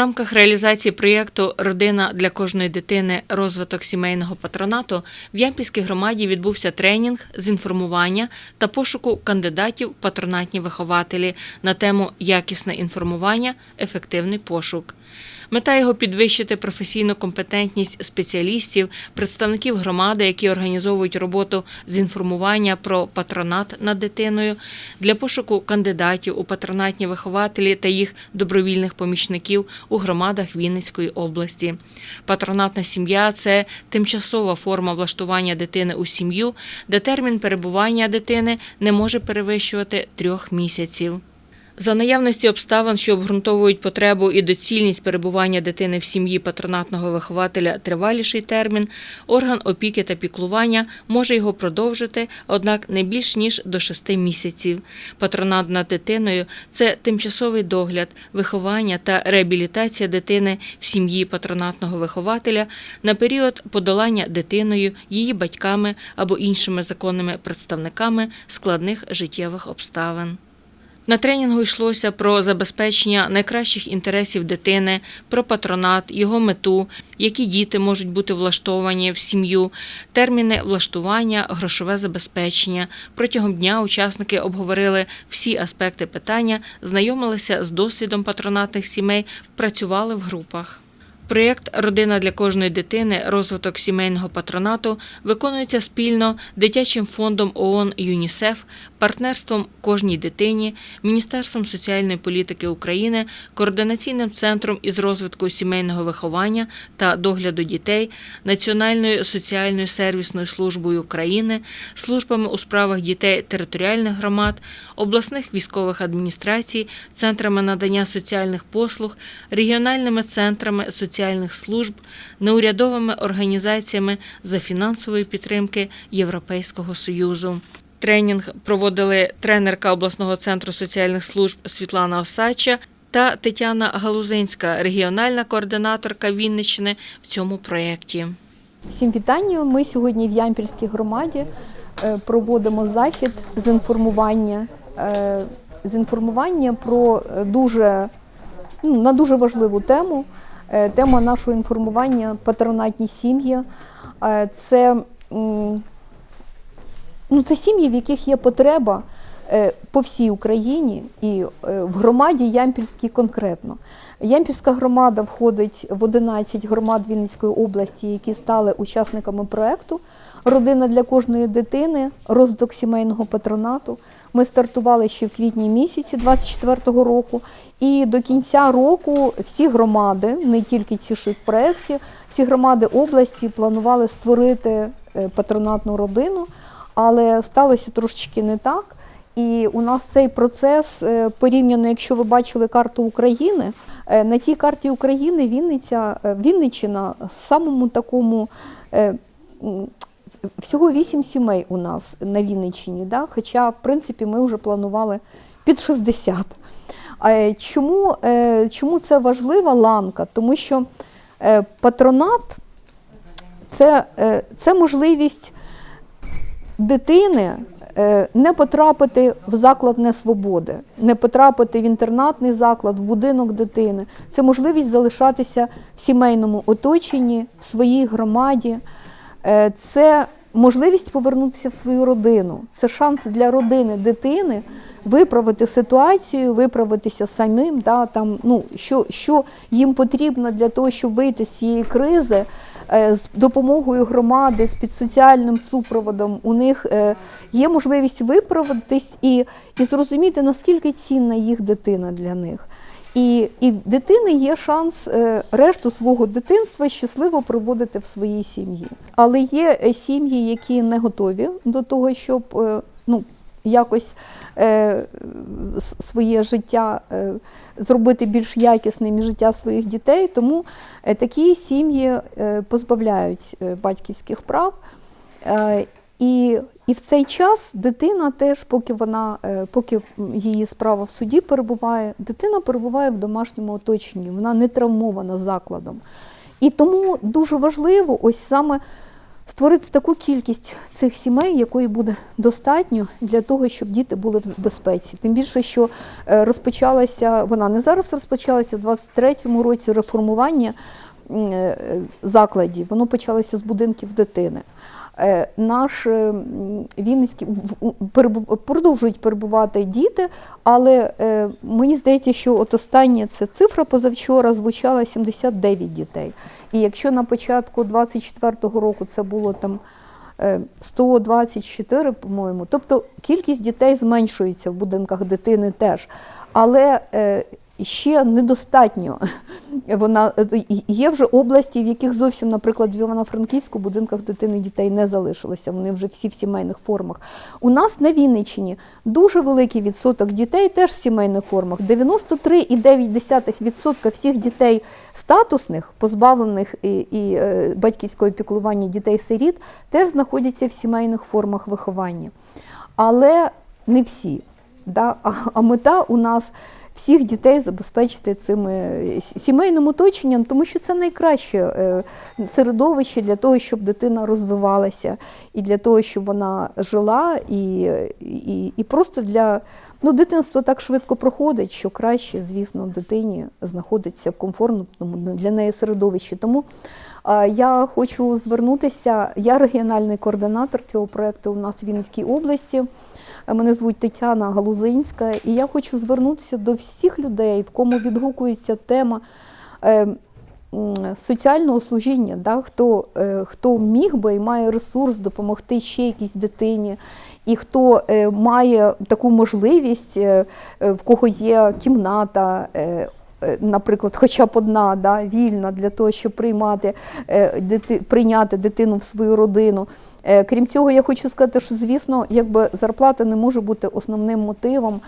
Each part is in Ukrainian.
рамках реалізації проєкту Родина для кожної дитини розвиток сімейного патронату в Ямпільській громаді відбувся тренінг з інформування та пошуку кандидатів патронатні вихователі на тему якісне інформування, ефективний пошук. Мета його підвищити професійну компетентність спеціалістів, представників громади, які організовують роботу з інформування про патронат над дитиною, для пошуку кандидатів у патронатні вихователі та їх добровільних помічників у громадах Вінницької області. Патронатна сім'я це тимчасова форма влаштування дитини у сім'ю, де термін перебування дитини не може перевищувати трьох місяців. За наявності обставин, що обґрунтовують потребу і доцільність перебування дитини в сім'ї патронатного вихователя триваліший термін, орган опіки та піклування може його продовжити, однак не більш ніж до шести місяців. Патронат над дитиною це тимчасовий догляд, виховання та реабілітація дитини в сім'ї патронатного вихователя на період подолання дитиною, її батьками або іншими законними представниками складних життєвих обставин. На тренінгу йшлося про забезпечення найкращих інтересів дитини, про патронат, його мету, які діти можуть бути влаштовані в сім'ю, терміни влаштування, грошове забезпечення. Протягом дня учасники обговорили всі аспекти питання, знайомилися з досвідом патронатних сімей, працювали в групах. Проєкт Родина для кожної дитини розвиток сімейного патронату виконується спільно дитячим фондом ООН ЮНІСЕФ, партнерством кожній дитині, Міністерством соціальної політики України, координаційним центром із розвитку сімейного виховання та догляду дітей, Національною соціальною сервісною службою України, службами у справах дітей територіальних громад, обласних військових адміністрацій, центрами надання соціальних послуг, регіональними центрами соціальних служб, неурядовими організаціями за фінансової підтримки Європейського Союзу. Тренінг проводили тренерка обласного центру соціальних служб Світлана Осача та Тетяна Галузинська, регіональна координаторка Вінниччини в цьому проєкті. Всім вітання. Ми сьогодні в Ямпільській громаді е, проводимо захід з інформування, е, з інформування про дуже ну, на дуже важливу тему. Е, Тема нашого інформування патронатні сім'ї. Це, ну, це сім'ї, в яких є потреба е, по всій Україні і е, в громаді Ямпільській конкретно. Ямпільська громада входить в 11 громад Вінницької області, які стали учасниками проекту Родина для кожної дитини, розвиток сімейного патронату. Ми стартували ще в квітні місяці 24-го року, і до кінця року всі громади, не тільки ці, що в проєкті, всі громади області планували створити е, патронатну родину, але сталося трошечки не так. І у нас цей процес е, порівняно, якщо ви бачили карту України, е, на тій карті України Вінниця, е, Вінниччина в самому такому всього вісім сімей у нас на Вінниччині, да? хоча, в принципі, ми вже планували під 60. Е, Чому, чому це важлива ланка? Тому що патронат це, це можливість дитини е, не потрапити в заклад несвободи, не потрапити в інтернатний заклад, в будинок дитини. Це можливість залишатися в сімейному оточенні, в своїй громаді. Е, Це можливість повернутися в свою родину. Це шанс для родини дитини виправити ситуацію, виправитися самим. Да, там, ну, що, що їм потрібно для того, щоб вийти з цієї кризи е, з допомогою громади, з підсоціальним супроводом. У них е, є можливість виправитись і, і зрозуміти, наскільки цінна їх дитина для них. І, і дитини є шанс е, решту свого дитинства щасливо проводити в своїй сім'ї. Але є сім'ї, які не готові до того, щоб ну, якось е, своє життя е, зробити більш якісним і життя своїх дітей. Тому е, такі сім'ї е, позбавляють е, батьківських прав. Е, І, і в цей час дитина теж, поки вона, е, поки її справа в суді перебуває, дитина перебуває в домашньому оточенні, вона не травмована закладом. І тому дуже важливо ось саме створити таку кількість цих сімей, якої буде достатньо для того, щоб діти були в безпеці. Тим більше, що е, розпочалася вона не зараз розпочалася, в 23-му році реформування е, закладів. Воно почалося з будинків дитини. Е, Наш е, Вінницький продовжують перебувати діти, але е, мені здається, що от остання ця цифра позавчора звучала 79 дітей. І якщо на початку 24-го року це було там е, 124, по-моєму, тобто кількість дітей зменшується в будинках дитини теж. Але е, ще недостатньо. Вона е, є вже області, в яких зовсім, наприклад, в Івано-Франківську будинках дитини дітей не залишилося. Вони вже всі в сімейних формах. У нас на Вінниччині дуже великий відсоток дітей теж в сімейних формах. 93,9% всіх дітей статусних, позбавлених і, і е, батьківського піклування дітей-сиріт, теж знаходяться в сімейних формах виховання. Але не всі. Да? А, а мета у нас всіх дітей забезпечити цим е, сімейним оточенням, тому що це найкраще е, середовище для того, щоб дитина розвивалася, і для того, щоб вона жила, і, і, і просто для ну, дитинство так швидко проходить, що краще, звісно, дитині знаходиться в комфортному для неї середовищі. Тому я хочу звернутися. Я регіональний координатор цього проєкту у нас в Вінницькій області. Мене звуть Тетяна Галузинська, і я хочу звернутися до всіх людей, в кому відгукується тема е, соціального служіння, да, хто, е, хто міг би і має ресурс допомогти ще якійсь дитині, і хто е, має таку можливість, е, е, в кого є кімната. е, е, Наприклад, хоча б одна да, вільна для того, щоб приймати, е, дити, прийняти дитину в свою родину. Е, Крім цього, я хочу сказати, що звісно, якби зарплата не може бути основним мотивом,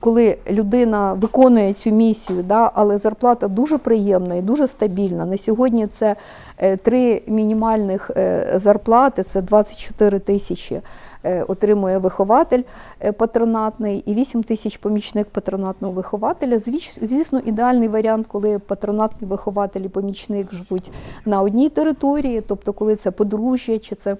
коли людина виконує цю місію, да, але зарплата дуже приємна і дуже стабільна. На сьогодні це е, три мінімальних е, зарплати, це 24 тисячі. е, Отримує вихователь е, патронатний і 8 тисяч помічник патронатного вихователя. Звісно, ідеальний варіант, коли патронатний вихователь і помічник живуть на одній території, тобто коли це подружжя чи це е,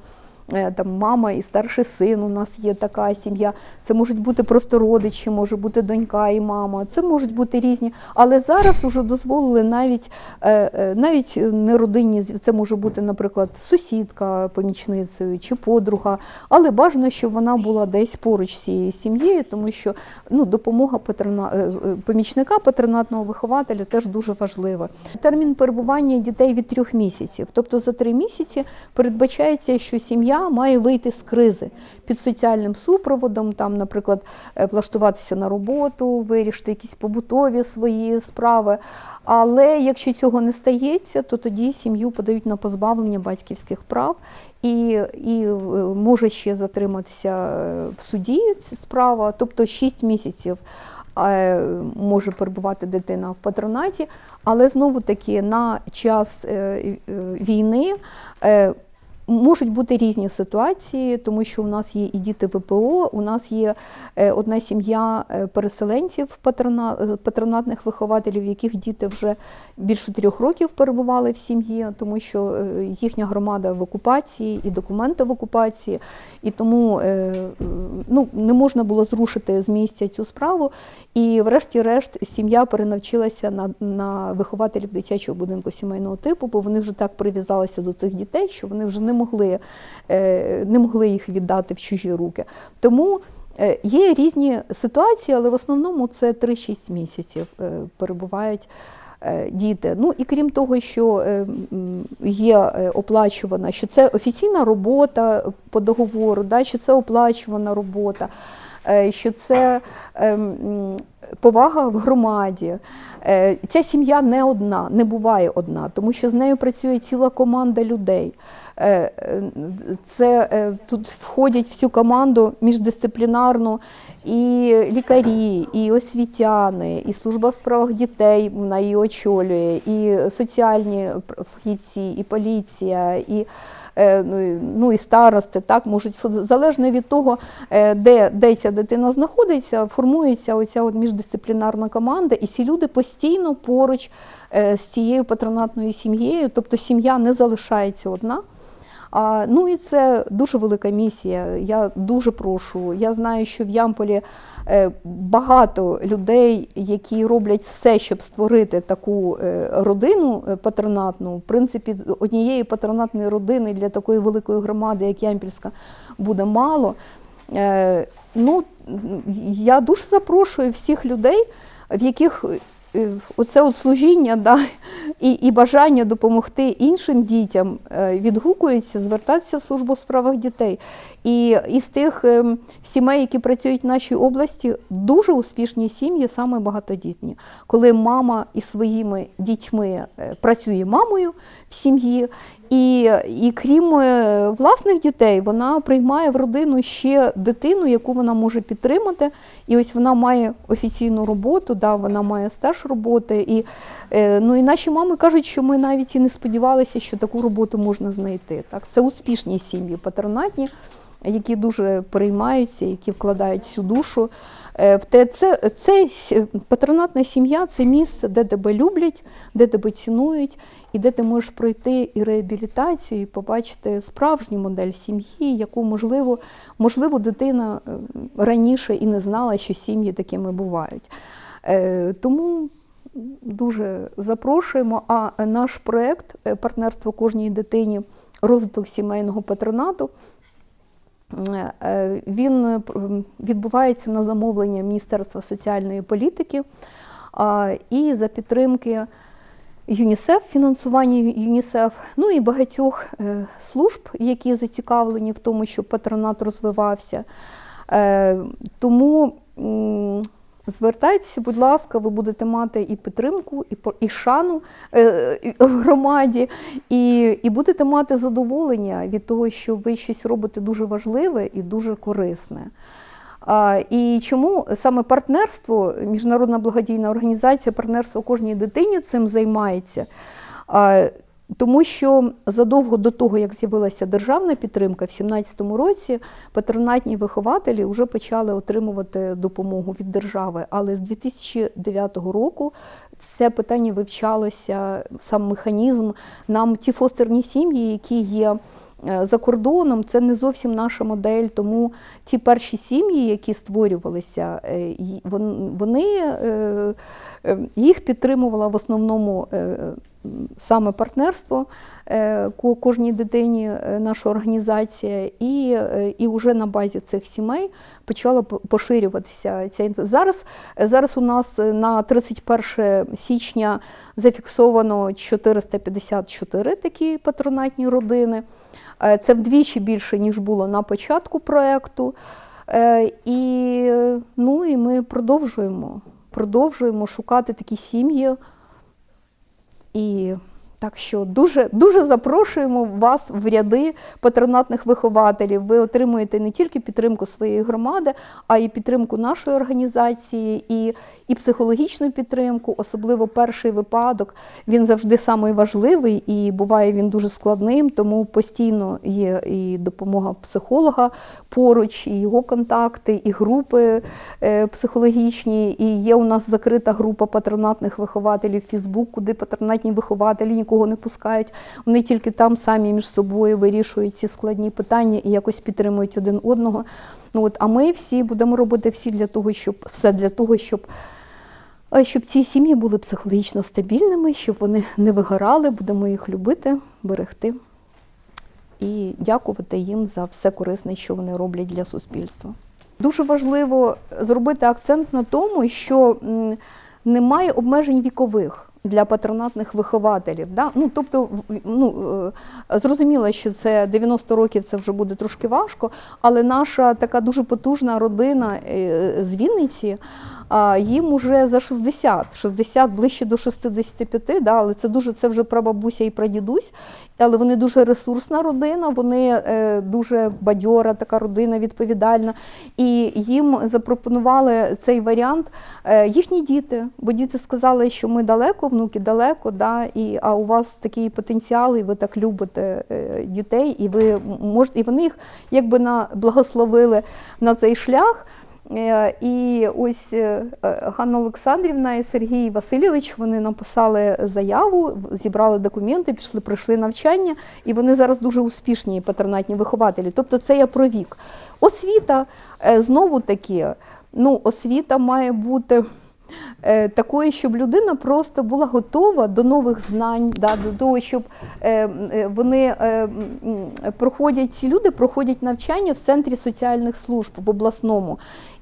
там мама і старший син. У нас є така сім'я. Це можуть бути просто родичі, може бути донька і мама. Це можуть бути різні. Але зараз вже дозволили навіть е, е, навіть не родинні, це може бути, наприклад, сусідка помічницею чи подруга. Але бажано, щоб вона була десь поруч з цією сім'єю, тому що ну, допомога патрона, е, е, помічника патронатного вихователя теж дуже важлива. Термін перебування дітей від трьох місяців. Тобто за три місяці передбачається, що сім'я має вийти з кризи під соціальним супроводом, там, наприклад, е, влаштуватися на роботу, вирішити якісь побутові свої справи. Але якщо цього не стається, то тоді сім'ю подають на позбавлення батьківських прав і, і е, може ще затриматися е, в суді ця справа, тобто 6 місяців може перебувати дитина в патронаті, але знову таки на час війни. Можуть бути різні ситуації, тому що у нас є і діти ВПО, у нас є е, одна сім'я е, переселенців е, патронатних вихователів, яких діти вже більше трьох років перебували в сім'ї, тому що їхня громада в окупації і документи в окупації, і тому ну, не можна було зрушити з місця цю справу. І, врешті-решт, сім'я перенавчилася на, на вихователів дитячого будинку сімейного типу, бо вони вже так прив'язалися до цих дітей, що вони вже не могли, е, не могли їх віддати в чужі руки. Тому е, є різні ситуації, але в основному це 3-6 місяців е, перебувають. Діти, ну і крім того, що є оплачувана, що це офіційна робота по договору, да, що це оплачувана робота, що це повага в громаді. Ця сім'я не одна, не буває одна, тому що з нею працює ціла команда людей. Е, е, Це е, тут входять в цю команду міждисциплінарну і лікарі, і освітяни, і служба в справах дітей вона її очолює, і соціальні фахівці, і поліція, і ну, ну і старости, так можуть залежно від того, де, де ця дитина знаходиться, формується оця от міждисциплінарна команда, і ці люди постійно поруч з цією патронатною сім'єю, тобто сім'я не залишається одна. А, ну і це дуже велика місія. Я дуже прошу. Я знаю, що в Ямполі е, багато людей, які роблять все, щоб створити таку е, родину е, патронатну. В принципі, однієї патронатної родини для такої великої громади, як Ямпільська, буде мало. Ну, я дуже запрошую всіх людей, в яких оце от служіння да, і, і бажання допомогти іншим дітям е, відгукується, звертатися в службу в справах дітей. І із тих ем, сімей, які працюють в нашій області, дуже успішні сім'ї, саме багатодітні. Коли мама із своїми дітьми е, працює мамою в сім'ї, і, і крім е, власних дітей, вона приймає в родину ще дитину, яку вона може підтримати. І ось вона має офіційну роботу, да, вона має стаж роботи. І, ну, і наші мами кажуть, що ми навіть і не сподівалися, що таку роботу можна знайти. Так? Це успішні сім'ї патронатні, які дуже переймаються, які вкладають всю душу. Е, це, це патронатна сім'я це місце, де тебе люблять, де тебе цінують, і де ти можеш пройти і реабілітацію, і побачити справжню модель сім'ї, яку можливо, можливо, дитина е, раніше і не знала, що сім'ї такими бувають. Е, Тому дуже запрошуємо. А наш проект е, партнерство кожній дитині, розвиток сімейного патронату. Е, е, Він відбувається на замовлення Міністерства соціальної політики і за підтримки ЮНІСЕФ, фінансування ЮНІСЕФ, ну і багатьох служб, які зацікавлені в тому, щоб патронат розвивався. Тому звертайтеся, будь ласка, ви будете мати і підтримку, і, і шану е, в громаді, і, і будете мати задоволення від того, що ви щось робите дуже важливе і дуже корисне. А, І чому саме партнерство, міжнародна благодійна організація, партнерство кожній дитині цим займається? А, Тому що задовго до того, як з'явилася державна підтримка, в 2017 році патронатні вихователі вже почали отримувати допомогу від держави. Але з 2009 року це питання вивчалося, сам механізм. Нам ті фостерні сім'ї, які є е, за кордоном, це не зовсім наша модель. Тому ті перші сім'ї, які створювалися, е, вони е, їх підтримувала в основному. Саме партнерство е, кожній дитині е, наша організація, і, е, і вже на базі цих сімей почала поширюватися ця інфo. Зараз, зараз у нас на 31 січня зафіксовано 454 такі патронатні родини. Це вдвічі більше, ніж було на початку проєкту. І, ну, і ми продовжуємо, продовжуємо шукати такі сім'ї. І так що дуже, дуже запрошуємо вас в ряди патронатних вихователів. Ви отримуєте не тільки підтримку своєї громади, а й підтримку нашої організації, і, і психологічну підтримку. Особливо перший випадок він завжди самий важливий і буває він дуже складним, тому постійно є і допомога психолога поруч, і його контакти, і групи е, психологічні. І є у нас закрита група патронатних вихователів Фейсбук, куди патронатні вихователі нікого не пускають. Вони тільки там самі між собою вирішують ці складні питання і якось підтримують один одного. Ну от, а ми всі будемо робити всі для того, щоб все для того, щоб. е, Щоб ці сім'ї були психологічно стабільними, щоб вони не вигорали, будемо їх любити, берегти і дякувати їм за все корисне, що вони роблять для суспільства. Дуже важливо зробити акцент на тому, що немає обмежень вікових. Для патронатних вихователів. Да? Ну, тобто, ну, е, зрозуміло, що це 90 років це вже буде трошки важко, але наша така дуже потужна родина е, з Вінниці, їм уже за 60, 60 ближче до 65, да, але це дуже це вже прабабуся і прадідусь, але вони дуже ресурсна родина, вони е, дуже бадьора, така родина відповідальна. І їм запропонували цей варіант їхні діти, бо діти сказали, що ми далеко, внуки далеко, да, і, а у вас такий потенціал, і ви так любите е, дітей, і ви можете, і вони їх якби на благословили на цей шлях. Е, І ось е, Ганна Олександрівна і Сергій Васильович вони написали заяву, зібрали документи, пішли, пройшли навчання, і вони зараз дуже успішні патронатні вихователі. Тобто це я про вік. Освіта знову таки, ну, освіта має бути. Е, Такої, щоб людина просто була готова до нових знань, да, до того, щоб е, е, вони проходять, ці люди проходять навчання в центрі соціальних служб в обласному.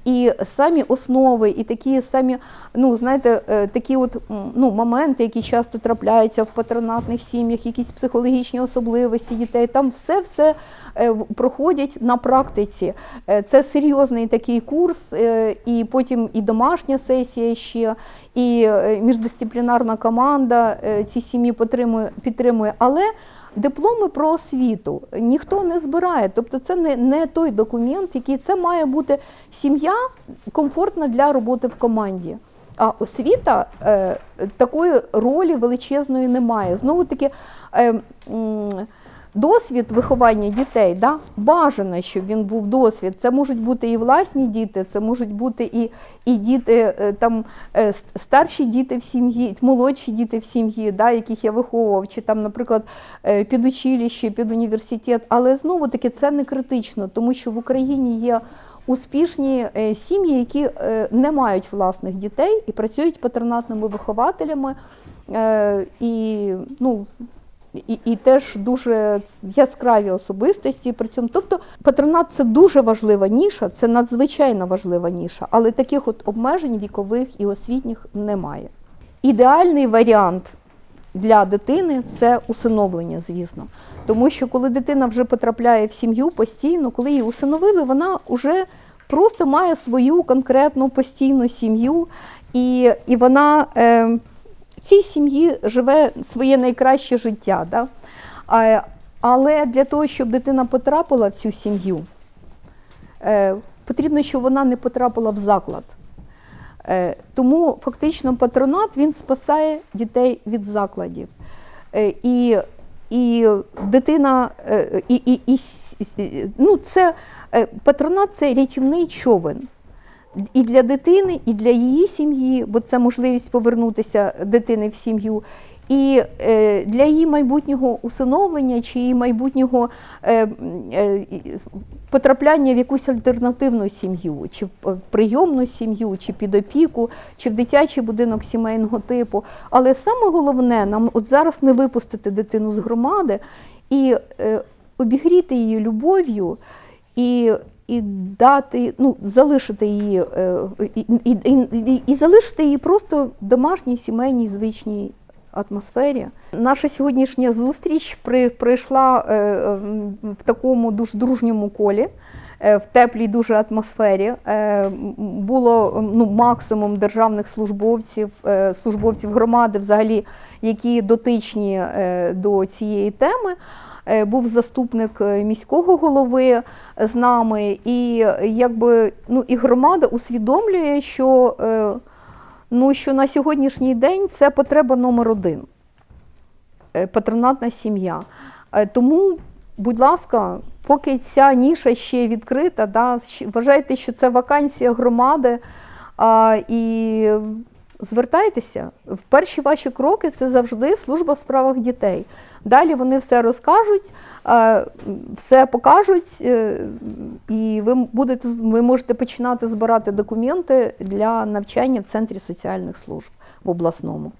І самі основи, і такі самі, ну знаєте, е, такі от ну, моменти, які часто трапляються в патронатних сім'ях, якісь психологічні особливості дітей, там все все е, проходять на практиці. Е, Це серйозний такий курс, і потім і домашня сесія ще, і міждисциплінарна команда ці сім'ї підтримує. Але дипломи про освіту ніхто не збирає. Тобто це не, не той документ, який це має бути сім'я комфортна для роботи в команді. А освіта е, такої ролі величезної немає. Знову таки, е, досвід виховання дітей, да, бажано, щоб він був досвід. Це можуть бути і власні діти, це можуть бути і, і діти, е, там, е, старші діти в сім'ї, молодші діти в сім'ї, да, яких я виховував, чи там, наприклад, е, під училище, під університет. Але знову таки це не критично, тому що в Україні є успішні сім'ї, які не мають власних дітей і працюють патронатними вихователями. І, ну, і, і теж дуже яскраві особистості при цьому. Тобто патронат це дуже важлива ніша, це надзвичайно важлива ніша, але таких от обмежень вікових і освітніх немає. Ідеальний варіант для дитини це усиновлення, звісно. Тому що коли дитина вже потрапляє в сім'ю постійно, коли її усиновили, вона вже просто має свою конкретну постійну сім'ю, і, і вона е, в цій сім'ї живе своє найкраще життя. Да? Але для того, щоб дитина потрапила в цю сім'ю, е, потрібно, щоб вона не потрапила в заклад. Е, Тому фактично патронат він спасає дітей від закладів. Е, І, і дитина, і, і, і, ну, це патронат це рятівний човен. І для дитини, і для її сім'ї, бо це можливість повернутися дитини в сім'ю, і е, для її майбутнього усиновлення чи її майбутнього е, е, потрапляння в якусь альтернативну сім'ю, чи в прийомну сім'ю, чи під опіку, чи в дитячий будинок сімейного типу. Але саме головне нам от зараз не випустити дитину з громади і обігріти її любов'ю і, і дати, ну, залишити її е, і, і, і, і залишити її просто в домашній сімейній звичній атмосфері. Наша сьогоднішня зустріч при, прийшла е, в такому дуже дружньому колі. е, В теплій дуже атмосфері було ну, максимум державних службовців, службовців громади, взагалі, які дотичні до цієї теми. Е, Був заступник е, міського голови з нами, і е, якби ну і громада усвідомлює, що, е, ну, що на сьогоднішній день це потреба номер один е, патронатна сім'я. Е, Тому, будь ласка, поки ця ніша ще відкрита, да, вважайте, що це вакансія громади. А, і звертайтеся. В перші ваші кроки це завжди служба в справах дітей. Далі вони все розкажуть, е, все покажуть, е, і ви будете ви можете починати збирати документи для навчання в центрі соціальних служб в обласному.